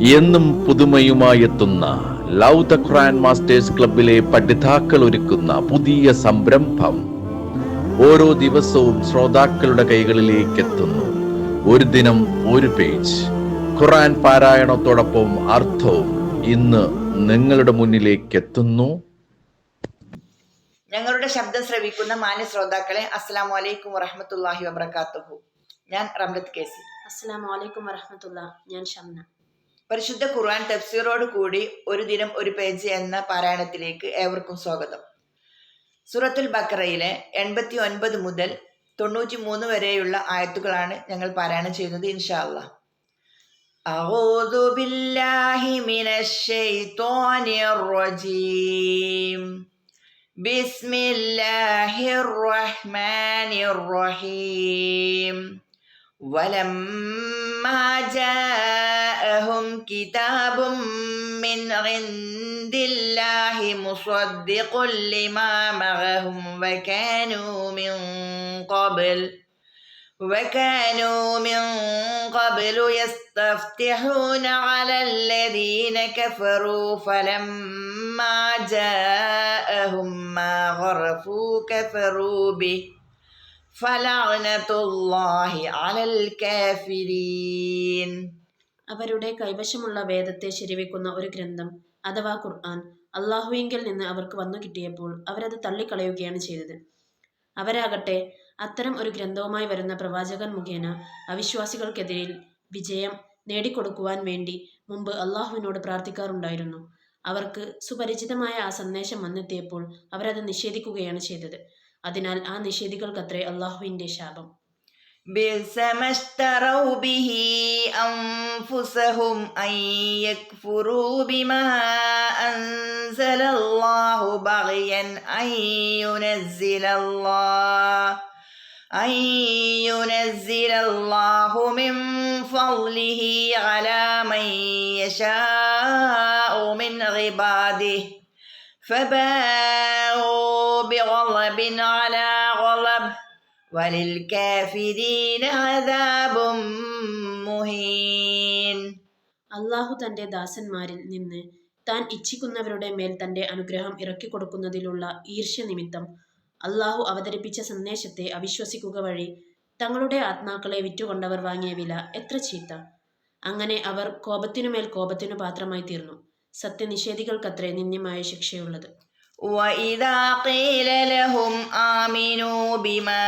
എന്നും പുതുമയുമായെത്തുന്ന love the Quran masters ക്ലബിലെ പഠിതാക്കൾ ഒരുക്കുന്ന പുതിയ സംരംഭം ഓരോ ദിവസവും ശ്രോതാക്കളുടെ കൈകളിലേക്ക് എത്തുന്നു ഒരു ദിനം ഒരു പേജ്. ഖുറാൻ പാരായണത്തോടൊപ്പം അർത്ഥവും ഇന്ന് നിങ്ങളുടെ മുന്നിലേക്ക് എത്തുന്നു ഞങ്ങളുടെ ശബ്ദം ശ്രവിക്കുന്ന മാന്യ ശ്രോതാക്കളെ അസ്സലാമു അലൈക്കും വറഹമത്തല്ലാഹി വബർക്കാത്തുഹു ഞാൻ റംലത്ത് കേസി. അസ്സലാമു വലൈക്കും വറഹമത്തുള്ള ഞാൻ ഷംന. പരിശുദ്ധ ഖുർആൻ തഫ്സീറോട് കൂടി ഒരു ദിനം ഒരു പേജ് എന്ന പാരായണത്തിലേക്ക് ഏവർക്കും സ്വാഗതം സൂറത്തുൽ ബക്കറയിലെ എൺപത്തി ഒൻപത് മുതൽ തൊണ്ണൂറ്റി മൂന്ന് വരെയുള്ള ആയത്തുകളാണ് ഞങ്ങൾ പാരായണം ചെയ്യുന്നത് ഇൻഷാ അല്ലാ أعوذ بالله من الشيطان الرجيم بسم الله الرحمن الرحيم ولما جاءهم كتاب من عند الله مصدق لما معهم وكانوا من قبل وكانوا من قبل يستفتحون على الذين كفروا فلما جاءهم ما غرفوا كفروا به. അലൽ കാഫിരീൻ. അവരുടെ കൈവശമുള്ള വേദത്തെ ശരിവെക്കുന്ന ഒരു ഗ്രന്ഥം അഥവാ ഖുർആൻ അള്ളാഹുവിങ്കിൽ നിന്ന് അവർക്ക് വന്നു കിട്ടിയപ്പോൾ അവരത് തള്ളിക്കളയുകയാണ് ചെയ്തത്. അവരാകട്ടെ അത്തരം ഒരു ഗ്രന്ഥവുമായി വരുന്ന പ്രവാചകൻ മുഖേന അവിശ്വാസികൾക്കെതിരിൽ വിജയം നേടിക്കൊടുക്കുവാൻ വേണ്ടി മുമ്പ് അള്ളാഹുവിനോട് പ്രാർത്ഥിക്കാറുണ്ടായിരുന്നു. അവർക്ക് സുപരിചിതമായ ആ സന്ദേശം വന്നെത്തിയപ്പോൾ അവരത് നിഷേധിക്കുകയാണ് ചെയ്തത്. അതിനാൽ ആ നിഷേധികൾക്കത്രേ അള്ളാഹുവിൻ്റെ ശാപം بئس ما اشتروا به أنفسهم أن يكفروا بما أنزل الله بغيا أن ينزل الله أن ينزل الله من فضله على من يشاء من عباده فباءوا بغضب على غضب وللكافرين عذاب مهين അള്ളാഹു തന്റെ ദാസന്മാരിൽ നിന്ന് താൻ ഇച്ഛിക്കുന്നവരുടെ മേൽ തന്റെ അനുഗ്രഹം ഇറക്കിക്കൊടുക്കുന്നതിലുള്ള ഈർഷ്യ നിമിത്തം അള്ളാഹു അവതരിപ്പിച്ച സന്ദേശത്തെ അവിശ്വസിക്കുക വഴി തങ്ങളുടെ ആത്മാക്കളെ വിറ്റുകൊണ്ടവർ വാങ്ങിയ വില എത്ര ചീത്ത അങ്ങനെ അവർ കോപത്തിനുമേൽ കോപത്തിനു പാത്രമായി തീർന്നു സത്യനിഷേധികൾക്കത്രേ നിന്ദ്യമായ ശിക്ഷയുള്ളത് وإذا قيل لهم آمنوا بما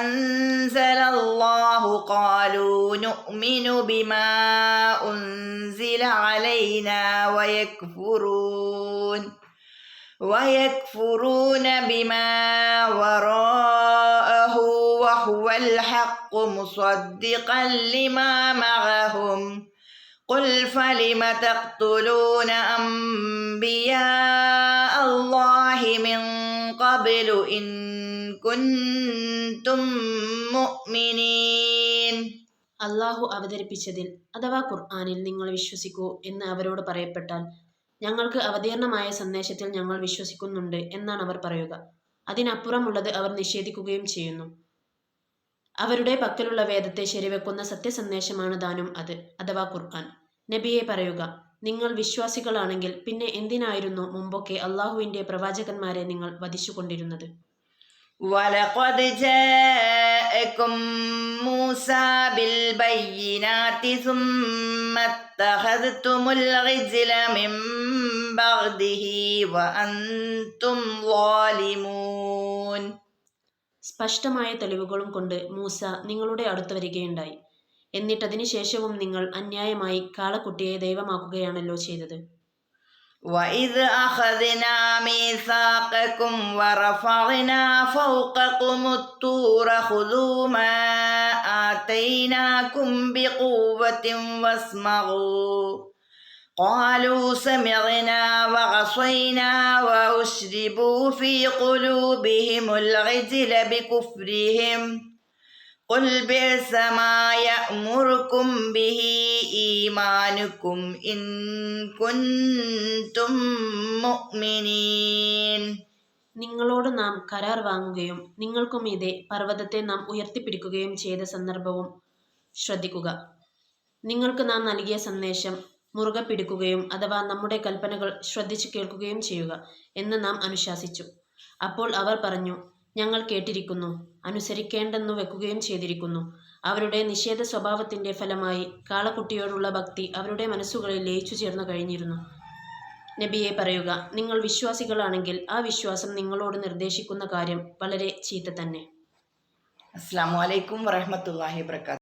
أنزل الله قالوا نؤمن بما أنزل علينا ويكفرون ويكفرون بما وراءه وهو الحق مصدقا لما معهم قل فلم تقتلون أنبياء الله من قبل إن كنتم مؤمنين അള്ളാഹു അവതരിപ്പിച്ചതിൽ അഥവാ ഖുർആാനിൽ നിങ്ങൾ വിശ്വസിക്കൂ എന്ന് അവരോട് പറയപ്പെട്ടാൽ ഞങ്ങൾക്ക് അവതീർണമായ സന്ദേശത്തിൽ ഞങ്ങൾ വിശ്വസിക്കുന്നുണ്ട് എന്നാണ് അവർ പറയുക അതിനപ്പുറമുള്ളത് അവർ നിഷേധിക്കുകയും ചെയ്യുന്നു അവരുടെ പക്കലുള്ള വേദത്തെ ശരിവെക്കുന്ന സത്യസന്ദേശമാണ് ദാനും അത് അഥവാ ഖുർആൻ നബിയെ പറയുക നിങ്ങൾ വിശ്വാസികളാണെങ്കിൽ പിന്നെ എന്തിനായിരുന്നു മുമ്പൊക്കെ അള്ളാഹുവിന്റെ പ്രവാചകന്മാരെ നിങ്ങൾ വധിച്ചുകൊണ്ടിരുന്നത് ولقد جاءكم موسى بالبينات ثم اتخذتم العجل من بعده وأنتم ظالمون സ്പഷ്ടമായ തെളിവുകളും കൊണ്ട് മൂസ നിങ്ങളുടെ അടുത്ത് വരികയുണ്ടായി എന്നിട്ടതിനു ശേഷവും നിങ്ങൾ അന്യായമായി കാളക്കുട്ടിയെ ദൈവമാക്കുകയാണല്ലോ ചെയ്തത് وإذ أخذنا ميثاقكم ورفعنا فوقكم الطور خذوا ما آتيناكم بقوة واسمعوا قالوا سمعنا وعصينا وأشربوا في قلوبهم العجل بكفرهم قل بئس ما يأمركم به إيمانكم إن كنتم مؤمنين നിങ്ങളോട് നാം കരാർ വാങ്ങുകയും നിങ്ങൾക്കും ഇതേ പർവ്വതത്തെ നാം ഉയർത്തിപ്പിടിക്കുകയും ചെയ്ത സന്ദർഭവും ശ്രദ്ധിക്കുക നിങ്ങൾക്ക് നാം നൽകിയ സന്ദേശം മുറുകെ പിടിക്കുകയും അഥവാ നമ്മുടെ കൽപ്പനകൾ ശ്രദ്ധിച്ചു കേൾക്കുകയും ചെയ്യുക എന്ന് നാം അനുശാസിച്ചു അപ്പോൾ അവർ പറഞ്ഞു ഞങ്ങൾ കേട്ടിരിക്കുന്നു. അനുസരിക്കേണ്ടെന്നു വെക്കുകയും ചെയ്തിരിക്കുന്നു. അവരുടെ നിഷേധ സ്വഭാവത്തിന്റെ ഫലമായി കാളക്കുട്ടിയോടുള്ള ഭക്തി അവരുടെ മനസ്സുകളിൽ ലയിച്ചു ചേർന്നു കഴിഞ്ഞിരുന്നു. നബിയെ പറയുക നിങ്ങൾ വിശ്വാസികളാണെങ്കിൽ ആ വിശ്വാസം നിങ്ങളോട് നിർദ്ദേശിക്കുന്ന കാര്യം വളരെ ചീത്ത തന്നെ. അസ്സാം വലൈക്കും വറഹമത്തല്ലാഹി വാബർക്കാത്തു